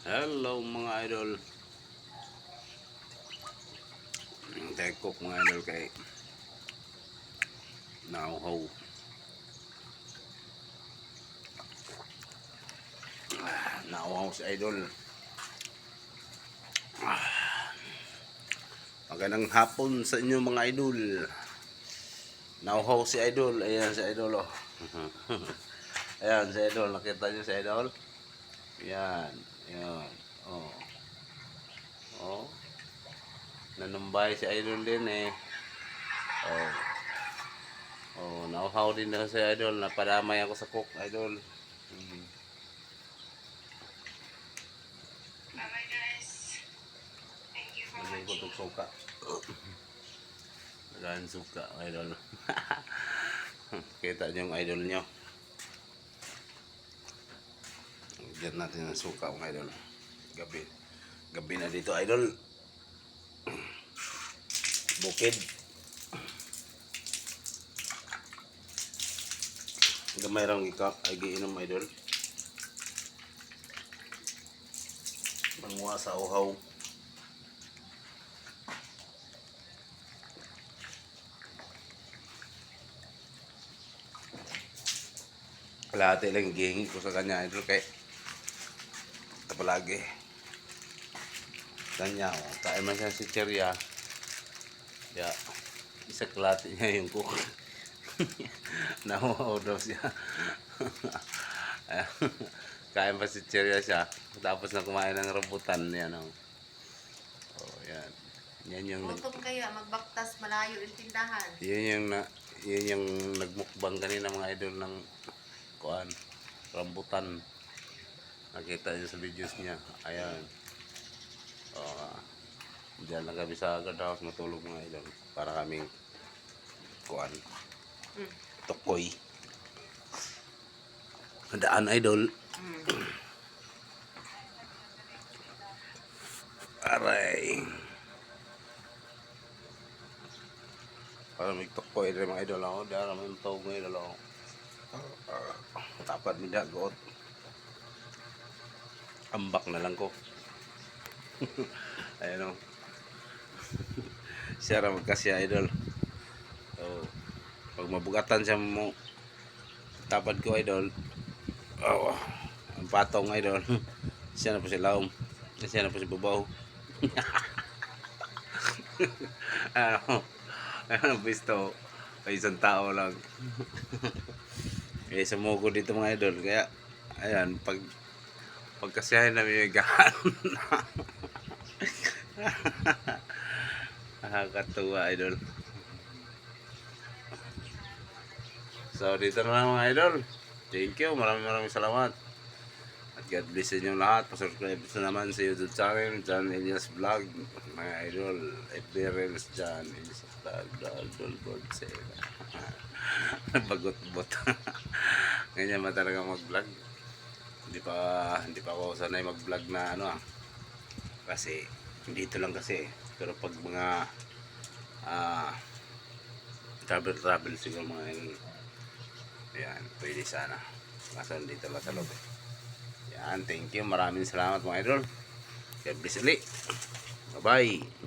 Hello mga idol. Cook mga idol kay nauhaw. Ah, Nauhaw si idol. Ah. Magandang hapon sa inyo mga idol. Nauhaw si idol. Ayan si idol oh. Ayan si idol. Nakita niyo si idol? Yan. Yan. Oh. Oh. Nanumbay si Idol din eh. Oh. Oh, nauhaw din na si Idol. Napadamay ako sa cook, Idol. Mm. Bye guys. Thank you for ko itong suka. Lagyan suka, Idol. Kita niyo yung Idol nyo. Lagyan natin ng suka, mga Idol. Gabi. Gabi na dito, Idol. Bukid. Gamay rang ika ay giinom idol. Manguha sa uhaw. Kalahati lang gihingi ko sa kanya idol kay palagi. Kanya, oh, kain man siya si Cheria. Ya, isa kalahati niya yung cook. Nahuhaw daw siya. Kain pa si Cheria siya. Tapos na kumain ng rambutan. Yan oh. Oh, yan. Yan yung Gutom kayo, magbaktas malayo yung tindahan. yan yung na, yan yung nagmukbang kanina mga idol ng kuan rambutan. Nakita niyo sa videos niya. Ayan. Oh, diyan lang kami sa guardhouse matulog mga idol. Para kaming kuan Mm. tukoy. Daan idol. Mm. Aray. Para may tukoy rin mga idol ako. Dara may tawag mga idol ako. Tapat mi dagot. Ambak na lang ko. Ayun o. siya ra magkasya idol. So, pag mabugatan siya mo tapad ko idol. Oh, ang patong idol. siya na po si Laom. Siya na po si Babaw. ano, ano, bisto. Ay, isang tao lang. eh, sumuko dito mga idol. Kaya, ayan, pag pagkasiyahin namin yung gahan. Nakakatuwa, idol. So, dito na lang mga idol. Thank you. Maraming maraming salamat. At God bless inyo lahat. Pasubscribe sa naman sa YouTube channel, John Elias Vlog. Mga idol, Reels, John Elias Vlog, Dol Gold Bagot-bot. Ganyan ba talaga mag-vlog? Hindi pa, hindi pa ako sanay mag-vlog na ano ah. Kasi, dito lang kasi. Pero pag mga ah travel travel siguro mga idol. Yan, pwede sana. Kaso dito lang sa loob eh. Yan, thank you. Maraming salamat mga idol. God bless ulit. Bye-bye.